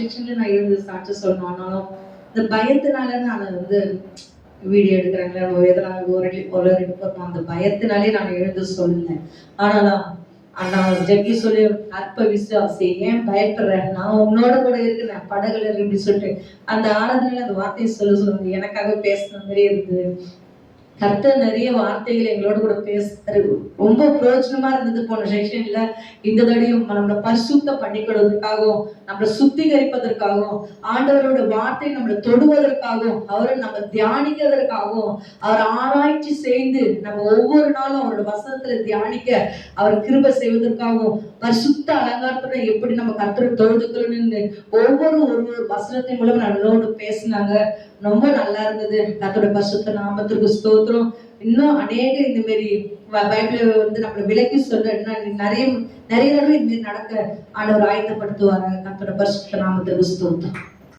ரெஸ்ட்ரிக்ஷன்ல நான் எழுந்து சாட்சி சொல்லணும். ஆனாலும் இந்த பயத்தினால நான் வந்து வீடியோ எடுக்கிறாங்களே நம்ம எதனால ஒரு ஒரு ரெண்டு அந்த பயத்தினாலே நான் எழுந்து சொல்லல. ஆனாலும் ஆனால் ஜக்கி சொல்லி அற்ப விசுவாசி ஏன் பயப்படுற? நான் உன்னோட கூட இருக்கிறேன். படகுல இப்படி சொல்லிட்டு அந்த ஆராதனையில அந்த வார்த்தையை சொல்ல சொல்லுங்க எனக்காக பேசுன மாதிரி இருந்தது கத்த நிறைய வார்த்தைகள் எங்களோட கூட பேசுறாரு. ரொம்ப பிரயோஜனமா இருந்தது போன செக்ஷன்ல இந்த தடையும் நம்மளை பரிசுத்த பண்ணிக்கொள்வதற்காகவும் நம்மளை சுத்திகரிப்பதற்காகவும் ஆண்டவரோட வார்த்தை நம்மளை தொடுவதற்காகவும் அவரை நம்ம தியானிக்கிறதற்காகவும் அவர் ஆராய்ச்சி செய்து நம்ம ஒவ்வொரு நாளும் அவரோட வசனத்துல தியானிக்க அவர் கிருப செய்வதற்காகவும் பரிசுத்த அலங்காரத்துல எப்படி நம்ம கத்தரை தொழுதுக்கணும்னு ஒவ்வொரு ஒரு ஒரு வசனத்தின் மூலம் நம்மளோட பேசினாங்க. ரொம்ப நல்லா இருந்தது. கத்தோட பரிசுத்த நாமத்திற்கு ஸ்தோத்திரம். இன்னும் அநேக இந்த மாதிரி ப- பைபிளை வந்து நம்மளை விலக்கி சொல்ல இன்னும் நிறைய நிறைய தடவை இந்த மாதிரி நடக்க ஆண்டவர் ஆயத்தப்படுத்துவாங்க கர்த்தரோட பரிசுத்த நாமத்திற்கு ஸ்தோத்திரம்.